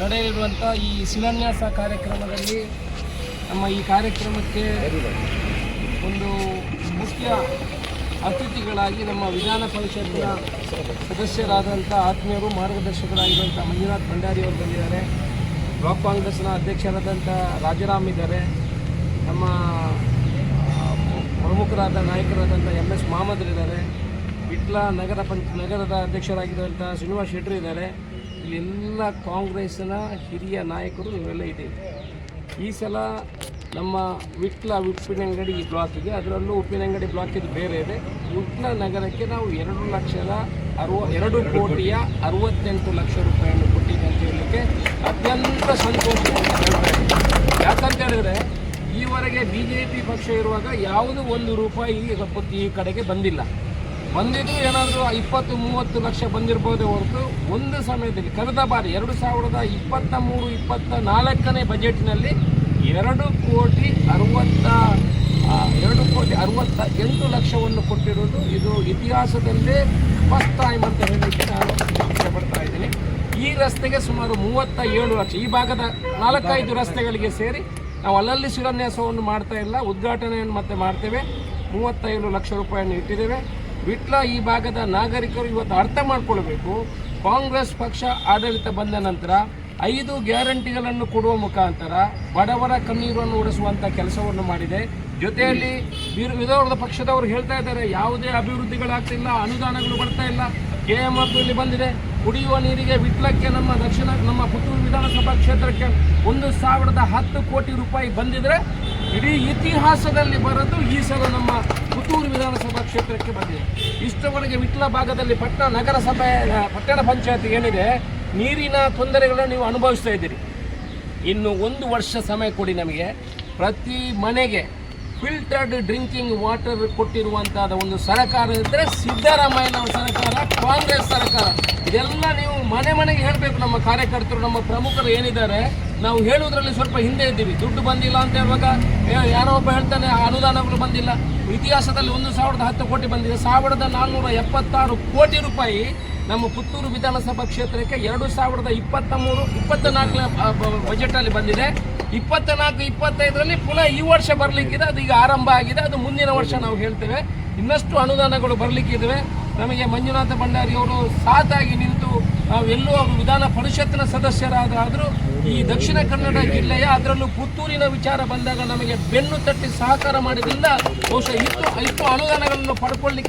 ನಡೆಯಲಿರುವಂಥ ಈ ಶಿಲಾನ್ಯಾಸ ಕಾರ್ಯಕ್ರಮದಲ್ಲಿ ನಮ್ಮ ಈ ಕಾರ್ಯಕ್ರಮಕ್ಕೆ ಒಂದು ಮುಖ್ಯ ಅತಿಥಿಗಳಾಗಿ ನಮ್ಮ ವಿಧಾನ ಪರಿಷತ್ತಿನ ಸದಸ್ಯರಾದಂಥ ಆತ್ಮೀಯರು, ಮಾರ್ಗದರ್ಶಕರಾಗಿರುವಂಥ ಮಂಜುನಾಥ್ ಭಂಡಾರಿ ಅವರು ಬಂದಿದ್ದಾರೆ. ಬ್ಲಾಕ್ ಕಾಂಗ್ರೆಸ್ನ ಅಧ್ಯಕ್ಷರಾದಂಥ ರಾಜಾರಾಮ್ ಇದ್ದಾರೆ. ನಮ್ಮ ಪ್ರಮುಖರಾದ ನಾಯಕರಾದಂಥ ಎಂ ಎಸ್ ಮಹಮ್ಮದ್ರಿದ್ದಾರೆ ವಿಟ್ಲ ನಗರ ಪಂಚ, ನಗರದ ಅಧ್ಯಕ್ಷರಾಗಿರುವಂಥ ಶ್ರೀನಿವಾಸ್ ಶೆಟ್ಟಿ ಇದ್ದಾರೆ. ಇಲ್ಲೆಲ್ಲ ಕಾಂಗ್ರೆಸ್ನ ಹಿರಿಯ ನಾಯಕರು ಇವೆಲ್ಲ ಇದ್ದೀವಿ ಈ ಸಲ ನಮ್ಮ ವಿಟ್ಲ ಉಪ್ಪಿನಂಗಡಿ ಬ್ಲಾಕಿಗೆ ಅದರಲ್ಲೂ ಉಪ್ಪಿನಂಗಡಿ ಬ್ಲಾಕ್ ಇದು ಬೇರೆ ಇದೆ. ವಿಟ್ಲ ನಗರಕ್ಕೆ ನಾವು ಎರಡು ಲಕ್ಷದ ಅರವ, ಎರಡು ಕೋಟಿಯ ಅರವತ್ತೆಂಟು ಲಕ್ಷ ರೂಪಾಯಿಯನ್ನು ಕೊಟ್ಟಿದೆ ಅಂತ ಹೇಳಲಿಕ್ಕೆ ಅತ್ಯಂತ ಸಂತೋಷ ಯಾಕಂತ ಹೇಳಿದ್ರೆ, ಈವರೆಗೆ ಬಿ ಜೆ ಪಕ್ಷ ಇರುವಾಗ ಯಾವುದೂ ಒಂದು ರೂಪಾಯಿ ಈ ಕಡೆಗೆ ಬಂದಿಲ್ಲ. ಬಂದಿದ್ದು ಏನಾದರೂ ಇಪ್ಪತ್ತು ಮೂವತ್ತು ಲಕ್ಷ ಬಂದಿರ್ಬೋದೇ ಹೊರತು ಒಂದು ಸಮಯದಲ್ಲಿ, ಕಳೆದ ಬಾರಿ ಎರಡು ಸಾವಿರದ ಇಪ್ಪತ್ತ ಮೂರು, ಇಪ್ಪತ್ತ ನಾಲ್ಕನೇ ಬಜೆಟ್ನಲ್ಲಿ ಎರಡು ಕೋಟಿ ಅರವತ್ತ ಎರಡು ಕೋಟಿ ಅರವತ್ತ ಎಂಟು ಲಕ್ಷವನ್ನು ಕೊಟ್ಟಿರೋದು. ಇದು ಇತಿಹಾಸದಲ್ಲೇ ಫಸ್ಟ್ ಟೈಮ್ ಅಂತ ಹೇಳಲಿಕ್ಕೆ ನಾನು ಇಷ್ಟಪಡ್ತಾ ಇದ್ದೀನಿ. ಈ ರಸ್ತೆಗೆ ಸುಮಾರು ಮೂವತ್ತ ಏಳು ಲಕ್ಷ, ಈ ಭಾಗದ ನಾಲ್ಕೈದು ರಸ್ತೆಗಳಿಗೆ ಸೇರಿ ನಾವು ಅಲ್ಲಲ್ಲಿ ಶಿಲಾನ್ಯಾಸವನ್ನು ಮಾಡ್ತಾ ಇಲ್ಲ, ಉದ್ಘಾಟನೆಯನ್ನು ಮತ್ತೆ ಮಾಡ್ತೇವೆ. ಮೂವತ್ತೈದು ಲಕ್ಷ ರೂಪಾಯಿಯನ್ನು ಇಟ್ಟಿದ್ದೇವೆ. ವಿಟ್ಲ ಈ ಭಾಗದ ನಾಗರಿಕರು ಇವತ್ತು ಅರ್ಥ ಮಾಡಿಕೊಳ್ಬೇಕು. ಕಾಂಗ್ರೆಸ್ ಪಕ್ಷ ಆಡಳಿತ ಬಂದ ನಂತರ ಐದು ಗ್ಯಾರಂಟಿಗಳನ್ನು ಕೊಡುವ ಮುಖಾಂತರ ಬಡವರ ಕಣ್ಣೀರನ್ನು ಉಡಿಸುವಂಥ ಕೆಲಸವನ್ನು ಮಾಡಿದೆ. ಜೊತೆಯಲ್ಲಿ ವಿರ- ವಿರೋಧ ಪಕ್ಷದವರು ಹೇಳ್ತಾ ಇದ್ದಾರೆ, ಯಾವುದೇ ಅಭಿವೃದ್ಧಿಗಳಾಗ್ತಿಲ್ಲ, ಅನುದಾನಗಳು ಬರ್ತಾ ಇಲ್ಲ. ಕೆ ಎಂ ಇಲ್ಲಿ ಬಂದಿದೆ, ಕುಡಿಯುವ ನೀರಿಗೆ ವಿಟ್ಲಕ್ಕೆ ನಮ್ಮ ದಕ್ಷಿಣ, ನಮ್ಮ ಪುತ್ತೂರು ವಿಧಾನಸಭಾ ಕ್ಷೇತ್ರಕ್ಕೆ ಒಂದು ಸಾವಿರದ ಹತ್ತು ಕೋಟಿ ರೂಪಾಯಿ ಬಂದಿದ್ರೆ ಇಡೀ ಇತಿಹಾಸದಲ್ಲಿ ಬರೆದು ಈ ಸಲ ನಮ್ಮ ಪುತ್ತೂರು ವಿಧಾನಸಭಾ ಕ್ಷೇತ್ರಕ್ಕೆ ಬಂದಿದೆ. ಇಷ್ಟವರೆಗೆ ವಿಟ್ಲ ಭಾಗದಲ್ಲಿ ಪಟ್ಟಣ ನಗರಸಭೆ ಪಟ್ಟಣ ಪಂಚಾಯತ್ ಏನಿದೆ, ನೀರಿನ ತೊಂದರೆಗಳನ್ನು ನೀವು ಅನುಭವಿಸ್ತಾ ಇದ್ದೀರಿ. ಇನ್ನು ಒಂದು ವರ್ಷ ಸಮಯ ಕೊಡಿ ನಮಗೆ. ಪ್ರತಿ ಮನೆಗೆ ಫಿಲ್ಟರ್ಡ್ ಡ್ರಿಂಕಿಂಗ್ ವಾಟರ್ ಕೊಟ್ಟಿರುವಂತಹ ಒಂದು ಸರ್ಕಾರ ಇದ್ದರೆ ಸಿದ್ದರಾಮಯ್ಯನವರ ಸರ್ಕಾರ, ಕಾಂಗ್ರೆಸ್ ಸರ್ಕಾರ. ಇದೆಲ್ಲ ನೀವು ಮನೆ ಮನೆಗೆ ಹೇಳಬೇಕು ನಮ್ಮ ಕಾರ್ಯಕರ್ತರು, ನಮ್ಮ ಪ್ರಮುಖರು ಏನಿದ್ದಾರೆ. ನಾವು ಹೇಳುವುದರಲ್ಲಿ ಸ್ವಲ್ಪ ಹಿಂದೆ ಇದ್ದೀವಿ. ದುಡ್ಡು ಬಂದಿಲ್ಲ ಅಂತ ಹೇಳುವಾಗ ಯಾರೋ ಒಬ್ಬ ಹೇಳ್ತಾನೆ, ಅನುದಾನಗಳು ಬಂದಿಲ್ಲ. ಇತಿಹಾಸದಲ್ಲಿ ಒಂದು ಸಾವಿರದ ಹತ್ತು ಕೋಟಿ ಬಂದಿದೆ. ಸಾವಿರದ ನಾನ್ನೂರ ಎಪ್ಪತ್ತಾರು ಕೋಟಿ ರೂಪಾಯಿ ನಮ್ಮ ಪುತ್ತೂರು ವಿಧಾನಸಭಾ ಕ್ಷೇತ್ರಕ್ಕೆ ಎರಡು ಸಾವಿರದ ಇಪ್ಪತ್ತ ಮೂರು ಇಪ್ಪತ್ತ ನಾಲ್ಕನೇ ಬಜೆಟಲ್ಲಿ ಬಂದಿದೆ. ಇಪ್ಪತ್ತ ನಾಲ್ಕು ಇಪ್ಪತ್ತೈದರಲ್ಲಿ ಪುನಃ ಈ ವರ್ಷ ಬರಲಿಕ್ಕಿದೆ. ಅದು ಈಗ ಆರಂಭ ಆಗಿದೆ. ಅದು ಮುಂದಿನ ವರ್ಷ ನಾವು ಹೇಳ್ತೇವೆ. ಇನ್ನಷ್ಟು ಅನುದಾನಗಳು ಬರಲಿಕ್ಕಿದ್ದಾವೆ ನಮಗೆ ಮಂಜುನಾಥ ಭಂಡಾರಿಯವರು ಸಾತಾಗಿ ನಿಂತು ನಾವೆಲ್ಲೂ ವಿಧಾನ ಪರಿಷತ್ತಿನ ಸದಸ್ಯರಾದರೂ ಈ ದಕ್ಷಿಣ ಕನ್ನಡ ಜಿಲ್ಲೆಯ ಅದರಲ್ಲೂ ಪುತ್ತೂರಿನ ವಿಚಾರ ಬಂದಾಗ ನಮಗೆ ಬೆನ್ನು ತಟ್ಟಿ ಸಹಕಾರ ಮಾಡಿದ್ರಿಂದ ಬಹುಶಃ ಇಷ್ಟು ಇಷ್ಟು ಅನುದಾನಗಳನ್ನು ಪಡ್ಕೊಳ್ಳಿಕ್ಕೆ